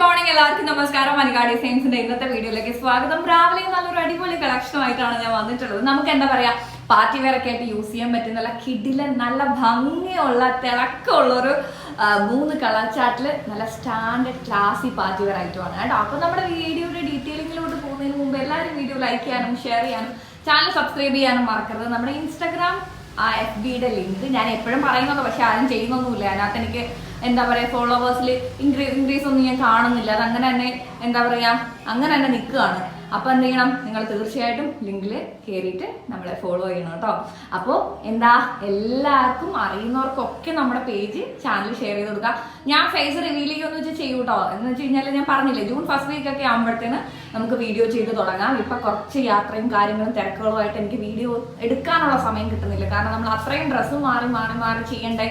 Morning എല്ലാവർക്കും നമസ്കാരം. മനികാ സയൻസിന്റെ ഇന്നത്തെ വീഡിയോയിലേക്ക് സ്വാഗതം. രാവിലെ നല്ലൊരു അടിപൊളി കളക്ഷനുമായിട്ടാണ് ഞാൻ വന്നിട്ടുള്ളത്. നമുക്ക് എന്താ പറയാ പാർട്ടി വെയർ ഒക്കെ ആയിട്ട് യൂസ് ചെയ്യാൻ പറ്റുന്ന നല്ല കിടിലൻ നല്ല ഭംഗിയുള്ള തിളക്കമുള്ള ഒരു മൂന്ന് കളർ ചാറ്റിൽ നല്ല സ്റ്റാൻഡേർഡ് ക്ലാസി പാർട്ടി വെയർ ആയിട്ടുമാണ് കേട്ടോ. അപ്പൊ നമ്മുടെ വീഡിയോയുടെ ഡീറ്റെയിലിങ്ങിലോട്ട് പോകുന്നതിന് മുമ്പ് എല്ലാവരും വീഡിയോ ലൈക്ക് ചെയ്യാനും ഷെയർ ചെയ്യാനും ചാനൽ സബ്സ്ക്രൈബ് ചെയ്യാനും മറക്കരുത്. നമ്മുടെ ഇൻസ്റ്റാഗ്രാം ആ എഫ് ബിയുടെ ലിങ്ക് ഞാൻ എപ്പോഴും പറയുന്നുണ്ട് പക്ഷെ ആരും ചെയ്യുന്നൊന്നുമില്ല. അതിനകത്ത് എനിക്ക് എന്താ പറയുക ഫോളോവേഴ്സിൽ ഇൻക്രീ ഇൻക്രീസ് ഒന്നും ഞാൻ കാണുന്നില്ല. അത് അങ്ങനെ തന്നെ എന്താ പറയുക അങ്ങനെ തന്നെ നിൽക്കുകയാണ്. അപ്പോൾ എന്ത് ചെയ്യണം? നിങ്ങൾ തീർച്ചയായിട്ടും ലിങ്കിൽ കയറിയിട്ട് നമ്മളെ ഫോളോ ചെയ്യണം കേട്ടോ. അപ്പോൾ എന്താ? എല്ലാവർക്കും അറിയുന്നവർക്കൊക്കെ നമ്മുടെ പേജ് ചാനൽ ഷെയർ ചെയ്ത് കൊടുക്കുക ഞാൻ ഫേസ് റിവീൽ ചെയ്യുമെന്ന് വെച്ചാൽ ചെയ്യൂ കേട്ടോ എന്ന് വെച്ച് കഴിഞ്ഞാൽ ഞാൻ പറഞ്ഞില്ലേ ജൂൺ ഫസ്റ്റ് വീക്ക് ഒക്കെ ആകുമ്പോഴത്തേന് നമുക്ക് വീഡിയോ ചെയ്ത് തുടങ്ങാം. ഇപ്പൊ കുറച്ച് യാത്രയും കാര്യങ്ങളും തിരക്കുകളുമായിട്ട് എനിക്ക് വീഡിയോ എടുക്കാനുള്ള സമയം കിട്ടുന്നില്ല. കാരണം നമ്മൾ അത്രയും ഡ്രസ്സ് മാറി മാറി മാറി ചെയ്യണ്ടേ.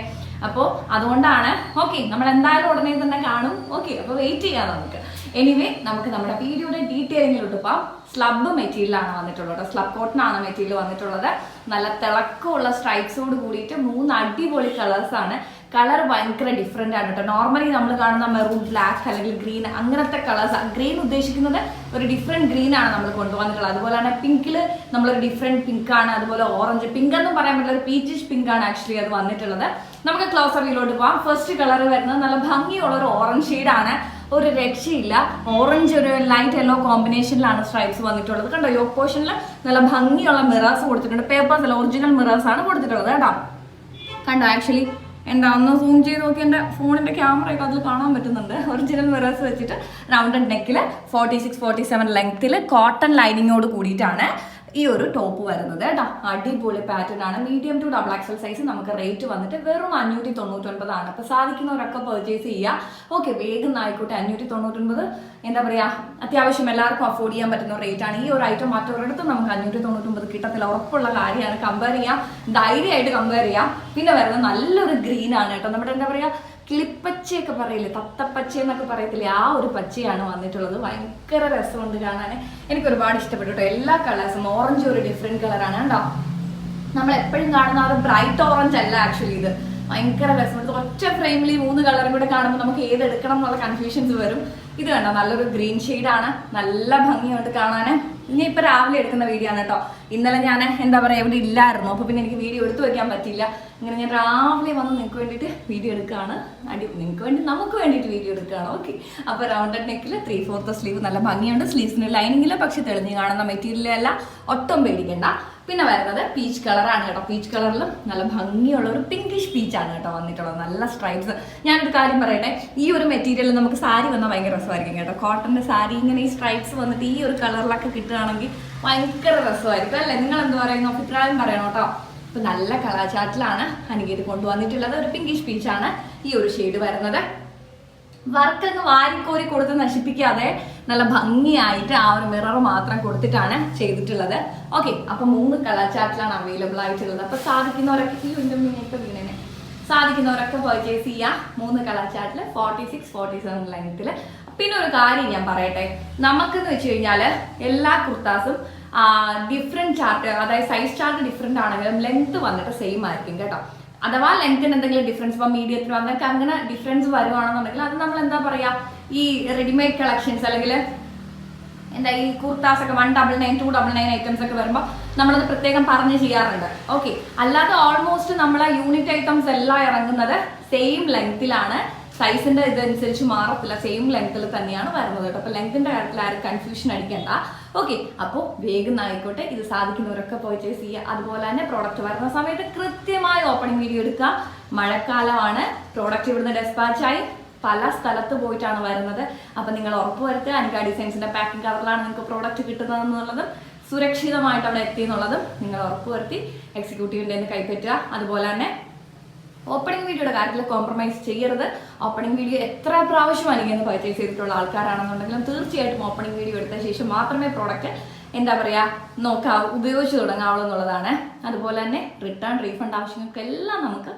അപ്പോൾ അതുകൊണ്ടാണ് ഓക്കെ നമ്മൾ എന്തായാലും ഉടനെ തന്നെ കാണും. ഓക്കെ അപ്പോൾ വെയിറ്റ് ചെയ്യാം നമുക്ക്. എനിവേ നമുക്ക് നമ്മുടെ വീഡിയോയുടെ ഡീറ്റെയിലിങ്ങിലോട്ട് പോകാം സ്ലബ് മെറ്റീരിയലാണ് വന്നിട്ടുള്ളത് സ്ലബ് കോട്ടനാണ് മെറ്റീരിയൽ വന്നിട്ടുള്ളത്. നല്ല തിളക്കമുള്ള സ്ട്രൈപ്സോട് കൂടിയിട്ട് മൂന്ന് അടിപൊളി കളേഴ്സാണ് കളർ ഭയങ്കര ഡിഫറെന്റ് ആണ് കേട്ടോ നോർമലി നമ്മൾ കാണുന്ന മെറൂൺ ബ്ലാക്ക് അല്ലെങ്കിൽ ഗ്രീൻ അങ്ങനത്തെ കളേഴ്സ് ഗ്രീൻ ഉദ്ദേശിക്കുന്നത് ഒരു ഡിഫറെന്റ് ഗ്രീൻ ആണ് നമ്മൾ കൊണ്ടുവന്നിട്ടുള്ളത്. അതുപോലെ തന്നെ പിങ്കിൽ നമ്മളൊരു ഡിഫറെന്റ് പിങ്ക് ആണ്. അതുപോലെ ഓറഞ്ച് പിങ്ക് എന്ന് പറയാൻ പറ്റില്ല. ഒരു പീച്ചിഷ് പിങ്ക് ആണ് ആക്ച്വലി അത് വന്നിട്ടുള്ളത്. നമുക്ക് ക്ലോസ് അറിയിലോട്ട് പോവാം. ഫസ്റ്റ് കളർ വരുന്നത് നല്ല ഭംഗിയുള്ള ഒരു ഓറഞ്ച് ആണ്. ഒരു രക്ഷയില്ല. ഓറഞ്ച് ഒരു ലൈറ്റ് യെല്ലോ കോമ്പിനേഷനിലാണ് സ്ട്രൈപ്സ് വന്നിട്ടുള്ളത്. കണ്ടോ? യോ പോർഷനിൽ നല്ല ഭംഗിയുള്ള മിറേഴ്സ് കൊടുത്തിട്ടുണ്ട്. പേപ്പേഴ്സ് അല്ല ഒറിജിനൽ മിറേഴ്സ് ആണ് കൊടുത്തിട്ടുള്ളത് കേട്ടോ. കണ്ടോ? ആക്ച്വലി എന്താ ഒന്ന് സൂം ചെയ്ത് നോക്കി എന്റെ ഫോണിന്റെ ക്യാമറയൊക്കെ അതിൽ കാണാൻ പറ്റുന്നുണ്ട്. ഒറിജിനൽ മിറേഴ്സ് വെച്ചിട്ട്. റൗണ്ട് നെക്കിൽ ഫോർട്ടി സിക്സ് ഫോർട്ടി സെവൻ ലെങ്ത്തിൽ കോട്ടൺ ലൈനിങ്ങോട് കൂടിയിട്ടാണ് ഈ ഒരു ടോപ്പ് വരുന്നത് കേട്ടോ അടിപൊളി പാറ്റേൺ ആണ്. Medium to double XL size നമുക്ക് റേറ്റ് വന്നിട്ട് വെറും അഞ്ഞൂറ്റി തൊണ്ണൂറ്റൊൻപതാണ് അപ്പോൾ സാധിക്കുന്നവരൊക്കെ പർച്ചേസ് ചെയ്യുക ഓക്കെ വേഗം ആയിക്കോട്ടെ. അഞ്ഞൂറ്റി തൊണ്ണൂറ്റൊൻപത് എന്താ പറയുക അത്യാവശ്യം എല്ലാവർക്കും അഫോർഡ് ചെയ്യാൻ പറ്റുന്ന റേറ്റ് ആണ്. ഈ ഒരു ഐറ്റം മറ്റൊരിടത്തും നമുക്ക് അഞ്ഞൂറ്റി തൊണ്ണൂറ്റൊമ്പത് കിട്ടത്തില്ല. ഉറപ്പുള്ള കാര്യമാണ് കമ്പയർ ചെയ്യാം. ധൈര്യമായിട്ട് കമ്പയർ ചെയ്യാം. പിന്നെ വരുന്നത് നല്ലൊരു ഗ്രീൻ ആണ് കേട്ടോ. നമ്മുടെ എന്താ പറയുക കിളിപ്പച്ചയൊക്കെ പറയില്ലേ തത്തപ്പച്ച എന്നൊക്കെ പറയത്തില്ലേ ആ ഒരു പച്ചയാണ് വന്നിട്ടുള്ളത്. ഭയങ്കര രസമുണ്ട് കാണാൻ എനിക്ക് ഒരുപാട് ഇഷ്ടപ്പെട്ടു കേട്ടോ എല്ലാ കളേഴ്സും ഓറഞ്ച് ഒരു ഡിഫറെന്റ് കളറാണ് കേട്ടോ നമ്മൾ എപ്പോഴും കാണുന്ന ഒരു ബ്രൈറ്റ് ഓറഞ്ച് അല്ല ആക്ച്വലി ഇത്. ഭയങ്കര രസമുണ്ട്. ഒറ്റ ഫ്രെയിമിൽ ഈ മൂന്ന് കളറും കൂടെ കാണുമ്പോൾ നമുക്ക് ഏത് എടുക്കണം എന്നുള്ള കൺഫ്യൂഷൻസ് വരും. ഇത് കണ്ടോ? നല്ലൊരു ഗ്രീൻ ആണ് നല്ല ഭംഗിയുണ്ട് കാണാൻ ഇനി ഇപ്പൊ രാവിലെ എടുക്കുന്ന വീഡിയോ ആണ് കേട്ടോ. ഇന്നലെ ഞാൻ എന്താ പറയാ ഇവിടെ ഇല്ലായിരുന്നു. അപ്പൊ പിന്നെ എനിക്ക് വീഡിയോ എടുത്തു വെക്കാൻ പറ്റില്ല ഇങ്ങനെ ഞാൻ രാവിലെ വന്ന് നിങ്ങൾക്ക് വേണ്ടിട്ട് വീഡിയോ എടുക്കുകയാണ് അടി നിങ്ങൾക്ക് വേണ്ടി നമുക്ക് വേണ്ടിട്ട് വീഡിയോ എടുക്കുകയാണ് ഓക്കെ അപ്പൊ റൗണ്ടഡ് നെക്കിൽ ത്രീ ഫോർത്ത് സ്ലീവ് നല്ല ഭംഗിയുണ്ട്. സ്ലീവ്സിന് ലൈനിങ്ങില്ല പക്ഷെ തെളിഞ്ഞു കാണുന്ന മെറ്റീരിയലല്ല ഒട്ടും പേടിക്കണ്ട. പിന്നെ വരുന്നത് പീച്ച് കളറാണ് കേട്ടോ. പീച്ച് കളറിൽ നല്ല ഭംഗിയുള്ള ഒരു പിങ്കിഷ് പീച്ച് ആണ് കേട്ടോ വന്നിട്ടുള്ളത്. നല്ല സ്ട്രൈപ്സ് ഞാനൊരു കാര്യം പറയട്ടെ. ഈ ഒരു മെറ്റീരിയൽ നമുക്ക് സാരി വന്നാൽ ഭയങ്കര രസമായിരിക്കും കേട്ടോ. കോട്ടന്റെ സാരി ഇങ്ങനെ ഈ സ്ട്രൈപ്സ് വന്നിട്ട് ഈ ഒരു കളറിലൊക്കെ കിട്ടുകയാണെങ്കിൽ ഭയങ്കര രസമായിരിക്കും അല്ലേ? നിങ്ങൾ എന്ത് പറയുന്ന അഭിപ്രായം പറയണം കേട്ടോ. ഇപ്പൊ നല്ല കളർ ചാർട്ടിലാണ് അനികേത് കൊണ്ടുവന്നിട്ടുള്ളത്. ഒരു പിങ്കിഷ് പീച്ച് ആണ് ഈ ഒരു ഷെയ്ഡ് വരുന്നത്. വർക്ക് അങ്ങ് വാരിക്കോരി കൊടുത്ത് നശിപ്പിക്കാതെ നല്ല ഭംഗിയായിട്ട് ആ ഒരു മിറർ മാത്രം കൊടുത്തിട്ടാണ് ചെയ്തിട്ടുള്ളത്. ഓക്കെ അപ്പൊ മൂന്ന് കളർ അവൈലബിൾ ആയിട്ടുള്ളത്. അപ്പൊ സാധിക്കുന്നവരൊക്കെ ഈ ഉണ്ട് മീനൊക്കെ വീണനെ? സാധിക്കുന്നവരൊക്കെ പർച്ചേസ് ചെയ്യാം. മൂന്ന് കളർ ചാർട്ടിൽ ഫോർട്ടി സിക്സ് ഫോർട്ടി സെവൻ ലെങ്ത്തിൽ പിന്നെ ഒരു കാര്യം ഞാൻ പറയട്ടെ. നമുക്കെന്ന് വെച്ച് കഴിഞ്ഞാൽ എല്ലാ കുർത്താസും ഡിഫറെന്റ് ചാർട്ട് അതായത് സൈസ് ചാർട്ട് ഡിഫറെന്റ് ആണെങ്കിലും ലെങ്ത് വന്നിട്ട് സെയിം ആയിരിക്കും കേട്ടോ. അഥവാ ലെങ്ത്തിന് എന്തെങ്കിലും ഡിഫറൻസ് ഇപ്പം മീഡിയത്തിൽ വന്നൊക്കെ അങ്ങനെ ഡിഫറൻസ് വരുവാണെന്നുണ്ടെങ്കിൽ അത് നമ്മൾ എന്താ പറയാ? ഈ റെഡിമെയ്ഡ് കളക്ഷൻസ് അല്ലെങ്കിൽ എന്താ ഈ കുർത്താസ് ഒക്കെ one double nine two double nine items ഒക്കെ വരുമ്പോൾ നമ്മളത് പ്രത്യേകം പറഞ്ഞ് ചെയ്യാറുണ്ട്. ഓക്കെ അല്ലാതെ ഓൾമോസ്റ്റ് നമ്മളെ യൂണിറ്റ് ഐറ്റംസ് എല്ലാം ഇറങ്ങുന്നത് സെയിം ലെങ്ത്തിലാണ് സൈസിന്റെ ഇതനുസരിച്ച് മാറത്തില്ല. സെയിം ലെങ്ത്തിൽ തന്നെയാണ് വരുന്നത് കേട്ടോ. അപ്പൊ ലെങ്ത്തിന്റെ കാര്യത്തിൽ ആരും കൺഫ്യൂഷൻ അടിക്കണ്ട. ഓക്കെ അപ്പോൾ വേഗം ആയിക്കോട്ടെ. ഇത് സാധിക്കുന്നവരൊക്കെ പർച്ചേസ് ചെയ്യുക. അതുപോലെ തന്നെ പ്രോഡക്റ്റ് വരുന്ന സമയത്ത് കൃത്യമായി ഓപ്പണിംഗ് വീഡിയോ എടുക്കുക. മഴക്കാലമാണ്. പ്രോഡക്റ്റ് ഇവിടുന്ന് ഡെസ്പാച്ചായി പല സ്ഥലത്ത് പോയിട്ടാണ് വരുന്നത്. അപ്പം നിങ്ങൾ ഉറപ്പ് വരുത്തുക. ഡിസൈൻസിന്റെ പാക്കിംഗ് കവറിലാണ് നിങ്ങൾക്ക് പ്രോഡക്റ്റ് കിട്ടുന്നത് എന്നുള്ളതും സുരക്ഷിതമായിട്ട് അവിടെ എത്തി എന്നുള്ളതും നിങ്ങൾ ഉറപ്പുവരുത്തി എക്സിക്യൂട്ടീവിന്റെ നിന്ന് കൈപ്പറ്റുക അതുപോലെ തന്നെ ഓപ്പണിംഗ് വീഡിയോയുടെ കാര്യത്തിൽ കോംപ്രമൈസ് ചെയ്യരുത്. ഓപ്പണിംഗ് വീഡിയോ എത്ര പ്രാവശ്യം അല്ലെങ്കിൽ പർച്ചേസ് ചെയ്തിട്ടുള്ള ആൾക്കാരാണെന്നുണ്ടെങ്കിലും തീർച്ചയായിട്ടും ഓപ്പണിംഗ് വീഡിയോ എടുത്ത ശേഷം മാത്രമേ പ്രോഡക്റ്റ് എന്താ പറയുക നോക്കാവൂ ഉപയോഗിച്ച് തുടങ്ങാവുള്ളൂ എന്നുള്ളതാണ്. അതുപോലെ തന്നെ റിട്ടേൺ റീഫണ്ട് ആവശ്യങ്ങൾക്കെല്ലാം നമുക്ക്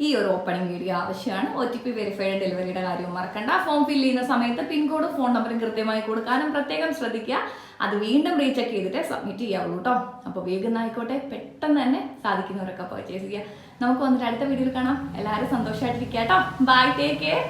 ഈ ഒരു ഓപ്പണിംഗ് വീഡിയോ ആവശ്യമാണ്. ഒ ടി പി വെരിഫൈഡ് ഡെലിവറിയുടെ കാര്യവും മറക്കണ്ട. ഫോം ഫില്ല് ചെയ്യുന്ന സമയത്ത് പിൻകോഡും ഫോൺ നമ്പറും കൃത്യമായി കൊടുക്കാനും പ്രത്യേകം ശ്രദ്ധിക്കുക. അത് വീണ്ടും റീചെക്ക് ചെയ്തിട്ട് സബ്മിറ്റ് ചെയ്യാവുള്ളൂ കേട്ടോ അപ്പോൾ വേഗം ആയിക്കോട്ടെ. പെട്ടെന്ന് തന്നെ സാധിക്കുന്നവരൊക്കെ പർച്ചേസ് ചെയ്യുക. നമുക്ക് വന്നിട്ട് അടുത്ത വീഡിയോയിൽ കാണാം. എല്ലാവരും സന്തോഷമായിട്ടിരിക്കുക കേട്ടോ ബൈ ടേക്ക് കെയർ